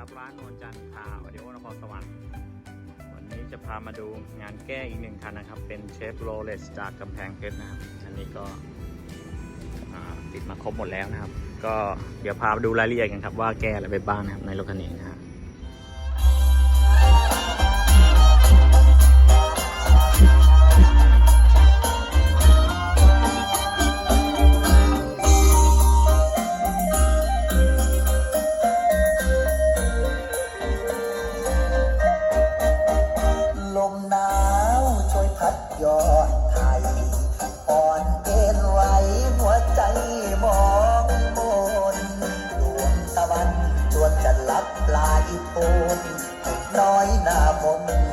รับ ร้านนวลจันทร์คาเดียวนครสวรรค์วันนี้จะพามาดูงานแก้อีกหนึ่งคันนะครับ เป็นเชฟโรเลสจากกำแพงเพชรนะครับอันนี้ก็ติดมาครบหมดแล้วนะครับ ก็เดี๋ยวพาไปดูรายละเอียดกันครับว่าแก้อะไรไปบ้างนะครับในรถคันนี้นะ โอนร้อยหน้ามน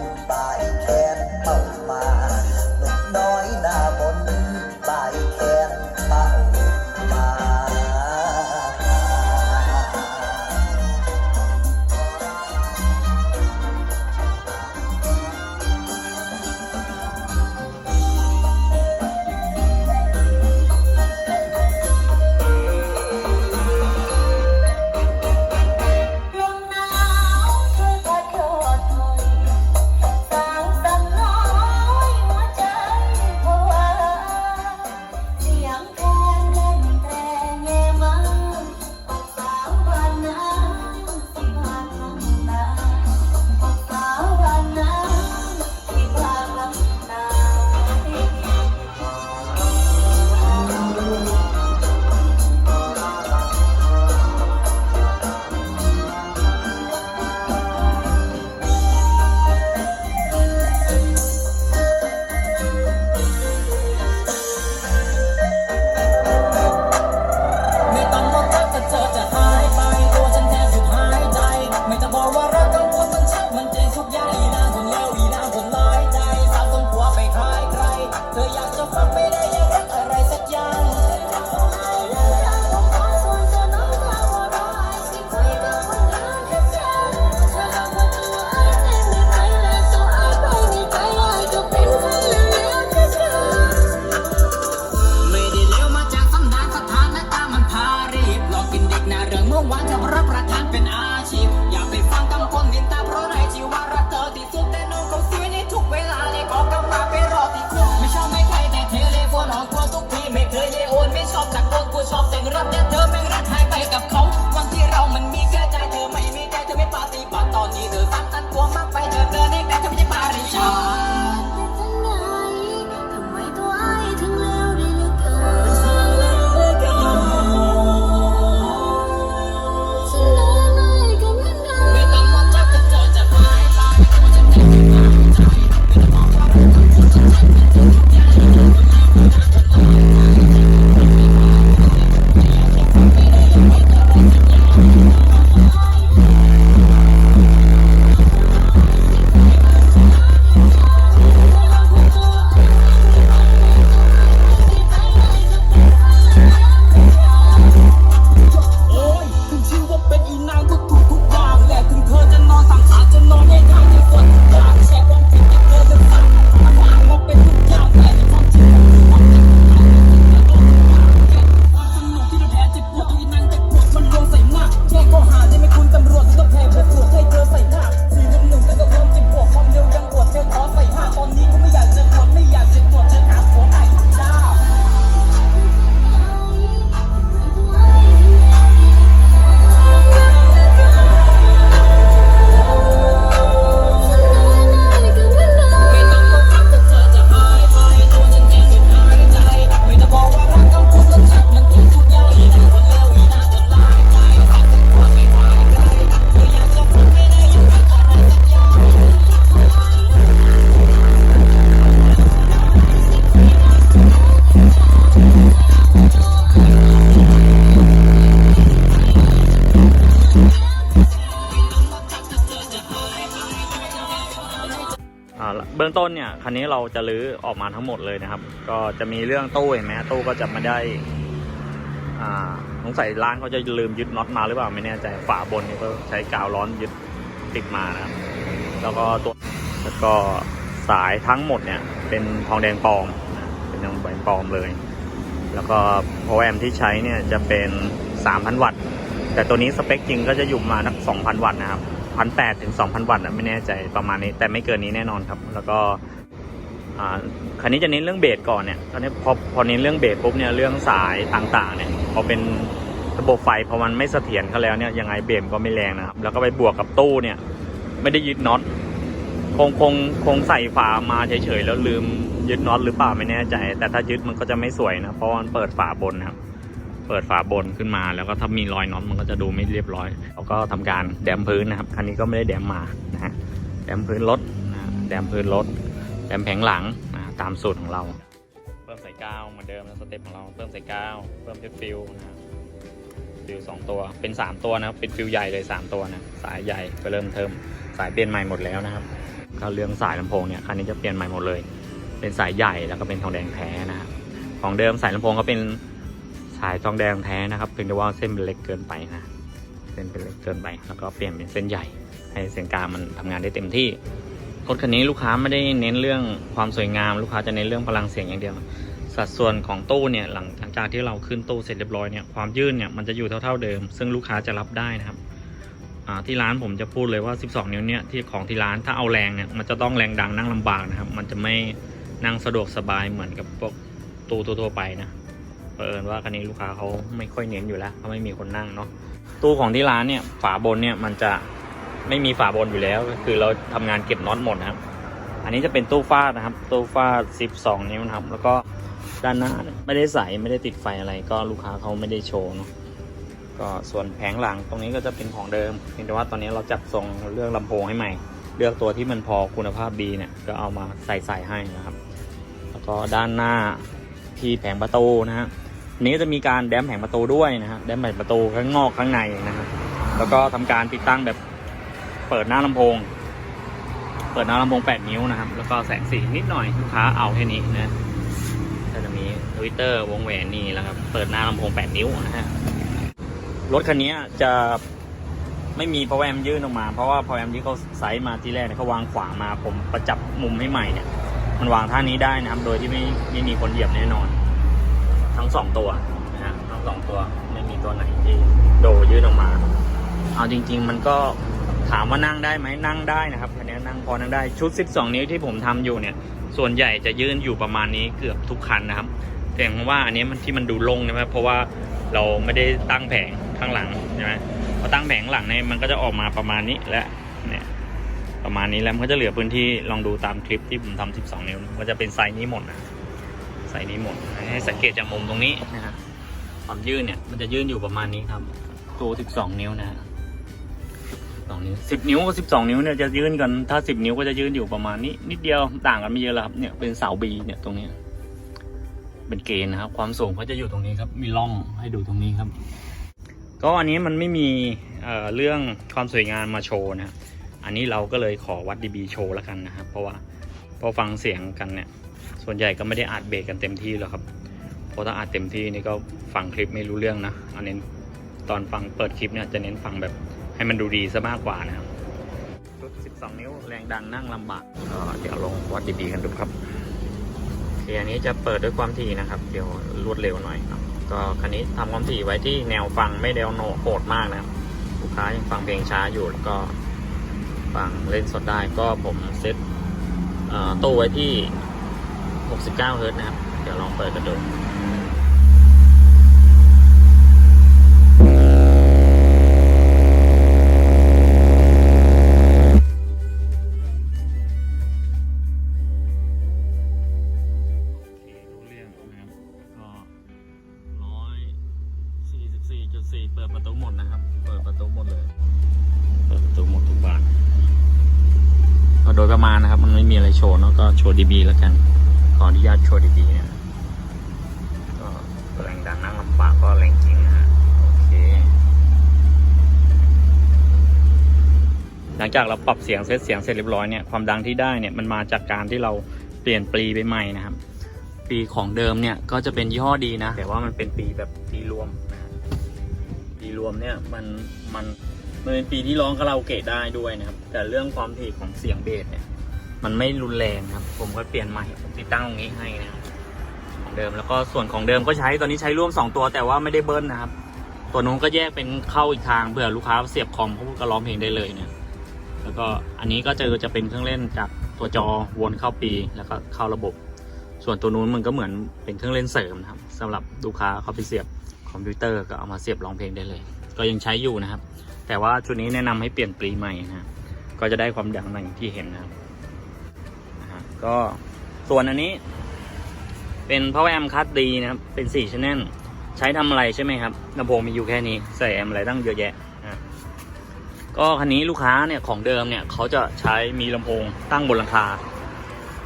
องต้นเนี่ยคันนี้เราจะรื้อออกมาทั้งหมดเลยนะครับ ก็จะมีเรื่องตู้เห็นไหมตู้ก็จะไม่ได้ อ่าสงสัยร้านเขาจะลืมยึดน็อตมาหรือเปล่าไม่แน่ใจฝาบนนี่ก็ใช้กาวร้อนยึดติดมานะครับ แล้วก็ตัวแล้วก็สายทั้งหมดเนี่ย เป็นทองแดงปลอมเป็นทองแดงปลอมเลย แล้วก็โอแอมที่ใช้เนี่ยจะเป็น 3,000 วัตต์ แต่ตัวนี้สเปคจริงก็จะอยู่มานัก 2,000 วัตต์นะครับ 1,800 ถึง 2,000 วัตต์อะไม่แน่ใจประมาณนี้ แต่ไม่เกินนี้แน่นอนครับ แล้วก็อ่าคันนี้จะเน้นเรื่องเบสก่อนเนี่ยตอนนี้พอพอเน้นเรื่องเบสปุ๊บเนี่ยเรื่องสายต่างๆเนี่ยพอเป็นระบบไฟพอมันไม่เสถียรเขาแล้วเนี่ยยังไงเบสก็ไม่แรงนะครับ แล้วก็ไปบวกกับตู้เนี่ย ไม่ได้ยึดน็อตคงคงคงใส่ฝามาเฉยๆแล้วลืมยึดน็อตหรือเปล่าไม่แน่ใจ แต่ถ้ายึดมันก็จะไม่สวยนะเพราะมันเปิดฝาบนนะครับ เปิดฝาบนขึ้นมา แล้วก็ถ้ามีรอยน็อตมันก็จะดูไม่เรียบร้อยเราก็ทำการแดมพื้นนะครับคันนี้ก็ไม่ได้แดมมานะฮะแดมพื้นรถนะแดมพื้นรถแดมแผงหลังนะตามสูตรของเรา เพิ่มสายกาวเหมือนเดิมนะสเต็ปของเราเพิ่มสายกาวเพิ่มเพชรฟิลนะฟิลสองตัวเป็นสามตัวนะครับเป็นฟิลใหญ่เลยสามตัวนะสายใหญ่ก็เริ่มเทิมสายเปลี่ยนใหม่หมดแล้วนะครับก็เรื่องสายลำโพงเนี่ยคันนี้จะเปลี่ยนใหม่หมดเลย เป็นสายใหญ่แล้วก็เป็นทองแดงแท้นะครับของเดิมสายลำโพงก็เป็น สายทองแดงแท้นะครับเพียงแต่ว่าเส้นเป็นเล็กเกินไปนะเส้นเป็นเล็กเกินไป แล้วก็เปลี่ยนเป็นเส้นใหญ่ ให้เสียงกลางมันทำงานได้เต็มที่รถคันนี้ลูกค้าไม่ได้เน้นเรื่องความสวยงาม ลูกค้าจะเน้นเรื่องพลังเสียงอย่างเดียว สัดส่วนของตู้เนี่ยหลังจากที่เราขึ้นตู้เสร็จเรียบร้อยเนี่ยความยืดเนี่ยมันจะอยู่เท่าๆเดิม ซึ่งลูกค้าจะรับได้นะครับที่ร้านผมจะพูดเลยว่า 12 นิ้วเนี่ยที่ของที่ร้านถ้าเอาแรงเนี่ยมันจะต้องแรงดังนั่งลำบากนะครับ มันจะไม่นั่งสะดวกสบายเหมือนกับพวกตู้ทั่วไปนะ เผอิญว่าคันนี้ลูกค้าเขาไม่ค่อยเน้นอยู่แล้วเขาไม่มีคนนั่งเนาะตู้ของที่ร้านเนี่ยฝาบนเนี่ยมันจะไม่มีฝาบนอยู่แล้ว ก็คือเราทำงานเก็บน็อตหมดนะครับ อันนี้จะเป็นตู้ฟาดนะครับ ตู้ฟาด 12 นิ้วนะครับ แล้วก็ด้านหน้าไม่ได้ใส่ไม่ได้ติดไฟอะไร ก็ลูกค้าเขาไม่ได้โชว์เนาะก็ส่วนแผงหลังตรงนี้ก็จะเป็นของเดิมเพียงแต่ว่าตอนนี้เราจัดทรงเลือกลำโพงให้ใหม่ เลือกตัวที่มันพอคุณภาพดีเนี่ยก็เอามาใส่ใส่ให้นะครับ แล้วก็ด้านหน้าที่แผงประตูนะฮะ นี้จะมีการแดมแผงประตูด้วยนะฮะแดมแผงประตูข้างนอกข้างในนะครับ แล้วก็ทำการติดตั้งแบบเปิดหน้าลำโพง เปิดหน้าลำโพง 8 นิ้วนะครับ แล้วก็แสงสีนิดหน่อยลูกค้าเอาแค่นี้นะก็จะมีทวิตเตอร์วงแหวนนี่แล้วครับเปิดหน้าลำโพง 8 นิ้วนะฮะรถคันนี้จะไม่มี power amp ยื่นออกมา เพราะว่า power amp ที่เขาไซส์มาที่แรกเนี่ยเขาวางขวางมาผมประจับมุมให้ใหม่เนี่ย มันวางท่านี้ได้นะครับ โดยที่ไม่ไม่มีคนเหยียบแน่นอน งสองตัวนะฮะทั้งสองตัวไม่มีตัวไหนที่โดยื่นออกมา เอาจริง ๆ มันก็ถามว่านั่งได้ไหมนั่งได้นะครับคันนี้นั่งพอนั่งได้ชุด 12 นิ้วที่ผมทำอยู่เนี่ย ส่วนใหญ่จะยื่นอยู่ประมาณนี้เกือบทุกคันนะครับแต่ผมว่าอันนี้มันที่มันดูลงใช่ไหมเพราะว่าเราไม่ได้ตั้งแผงข้างหลังใช่ไหมพอตั้งแผงหลังเนี่ยมันก็จะออกมาประมาณนี้และเนี่ยประมาณนี้แล้วมันก็จะเหลือพื้นที่ลองดูตามคลิปที่ผมทำ12 นิ้วมันจะเป็นไซส์นี้หมดนะ ไซส์นี้หมด ให้สังเกตจากมุมตรงนี้นะฮะความยื่นเนี่ยมันจะยื่นอยู่ประมาณนี้ครับ ตัว 12 นิ้วนะสองนิ้วสิบนิ้วกับสิบสองนิ้วเนี่ยจะยื่นกันถ้าสิบนิ้วก็จะยื่นอยู่ประมาณนี้ นิดเดียวต่างกันไม่เยอะแล้วครับเนี่ยเป็นเสาบีเนี่ยตรงนี้เป็นเกณฑ์นะครับ ความสูงก็จะอยู่ตรงนี้ครับ มีร่องให้ดูตรงนี้ครับ ก็อันนี้มันไม่มีเอ่อเรื่องความสวยงามมาโชว์นะอันนี้เราก็เลยขอวัด dB โชว์แล้วกันนะครับเพราะว่าพอฟังเสียงกันเนี่ย ส่วนใหญ่ก็ไม่ได้อัดเบสกันเต็มที่หรอกครับเพราะถ้าอัดเต็มที่นี่ก็ฟังคลิปไม่รู้เรื่องนะอันนี้ตอนฟังเปิดคลิปเนี่ยจะเน้นฟังแบบให้มันดูดีซะมากกว่านะครับชุด 12 นิ้วแรงดังนั่งลำบากก็เดี๋ยวลองวัดดีๆกันดูครับเคอันนี้จะเปิดด้วยความถี่นะครับ เดี๋ยวรวดเร็วหน่อยครับก็คันนี้ทำความถี่ไว้ที่แนวฟังไม่แนวโหนโหดมากนะครับลูกค้ายังฟังเพลงช้าอยู่แล้วก็ฟังเล่นสดได้ก็ผมเซ็ตตู้ไว้ที่ 69เฮิร์ตซ์นะครับ เดี๋ยวลองเปิดกันดูโอเครู้เรื่องนะครับก็ร้อยสี่สิบสี่จุดสี่เปิดประตูหมดนะครับ เปิดประตูหมดเลย เปิดประตูหมดทุกบานก็โดยประมาณนะครับ มันไม่มีอะไรโชว์เนอะก็โชว์ดีบีแล้วกัน ขออนุญาตโชว์ดีบีเนี่ยก็แรงดังนั่งลำบากก็แรงจริงนะฮะโอเค หลังจากเราปรับเสียงเซตเสียงเสร็จเรียบร้อยเนี่ยความดังที่ได้เนี่ยมันมาจากการที่เราเปลี่ยนปลีไปใหม่นะครับปีของเดิมเนี่ยก็จะเป็นยี่ห้อดีนะ แต่ว่ามันเป็นปีแบบปีรวมนะฮะปีรวมเนี่ยมันมันมันเป็นปีที่ร้องคาราโอเกะได้ด้วยนะครับ แต่เรื่องความถี่ของเสียงเบสเนี่ย มันไม่รุนแรงครับ ผมก็เปลี่ยนใหม่ผมติดตั้งตรงนี้ให้นะครับของเดิมแล้วก็ส่วนของเดิมก็ใช้ตอนนี้ใช้ร่วม 2 ตัวแต่ว่าไม่ได้เบิ้ลนะครับ ตัวนู้นก็แยกเป็นเข้าอีกทางเผื่อลูกค้าเสียบคอมเขาก็ร้องเพลงได้เลยเนี่ยแล้วก็อันนี้ก็จะจะเป็นเครื่องเล่นจากตัวจอวนเข้าปีแล้วก็เข้าระบบ ส่วนตัวนู้นมันก็เหมือนเป็นเครื่องเล่นเสริมนะครับสำหรับลูกค้าเขาไปเสียบคอมพิวเตอร์ก็เอามาเสียบร้องเพลงได้เลย ก็ยังใช้อยู่นะครับ แต่ว่าชุดนี้แนะนำให้เปลี่ยนปลีใหม่นะก็จะได้ความดังอย่างที่เห็นนะครับ ก็ส่วนอันนี้ เป็น power amp card D นะครับ เป็น4 channel ใช้ทำอะไรใช่ไหมครับลำโพงมีอยู่แค่นี้ใส่แอมอะไรตั้งเยอะแยะนะก็คันนี้ลูกค้าเนี่ยของเดิมเนี่ยเขาจะใช้มีลำโพงตั้งบนหลังคา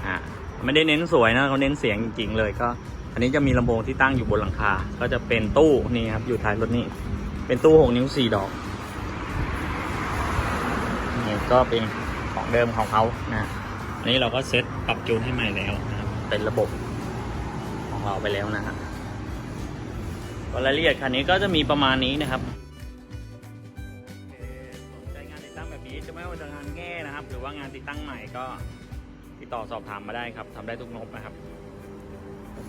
อ่าไม่ได้เน้นสวยนะเขาเน้นเสียงจริง ๆ เลยก็ อันนี้จะมีลำโพงที่ตั้งอยู่บนหลังคา ก็จะเป็นตู้นี่ครับอยู่ท้ายรถนี่เป็นตู้หกนิ้วสี่ดอกนี่ก็เป็นของเดิมของเขานะ อันนี้เราก็เซตปรับจูนให้ใหม่แล้วนะครับ เป็นระบบของเราไปแล้วนะครับรายละเอียดคันนี้ก็จะมีประมาณนี้นะครับสนใจงานติดตั้งแบบนี้จะไม่ว่าจะงานแง่นะครับ หรือว่างานติดตั้งใหม่ก็ติดต่อสอบถามมาได้ครับทำได้ทุกงบนะครับ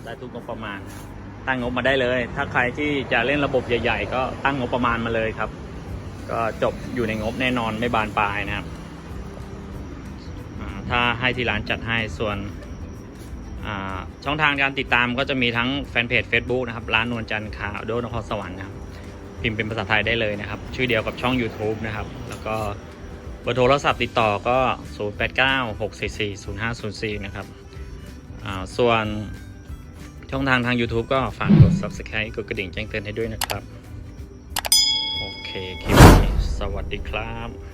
ได้ทุกงบประมาณ ตั้งงบมาได้เลย ถ้าใครที่จะเล่นระบบใหญ่ ๆ ก็ตั้งงบประมาณมาเลยครับ ก็จบอยู่ในงบแน่นอนไม่บานปลายนะครับ ถ้าให้ที่ร้านจัดให้ส่วนช่องทางการติดตามก็จะมีทั้งแฟนเพจ Facebook นะครับ ร้านนวลจันทร์ขาวโดนครสวรรค์นะครับ พิมพ์เป็นภาษาไทยได้เลยนะครับ ชื่อเดียวกับช่อง YouTube นะครับ แล้วก็เบอร์โทรศัพท์ติดต่อก็ 0896440504 นะครับส่วนช่องทางทาง YouTube ก็ฝากกด Subscribe กดกระดิ่งแจ้งเตือนให้ด้วยนะครับ โอเค คลิปนี้ สวัสดีครับ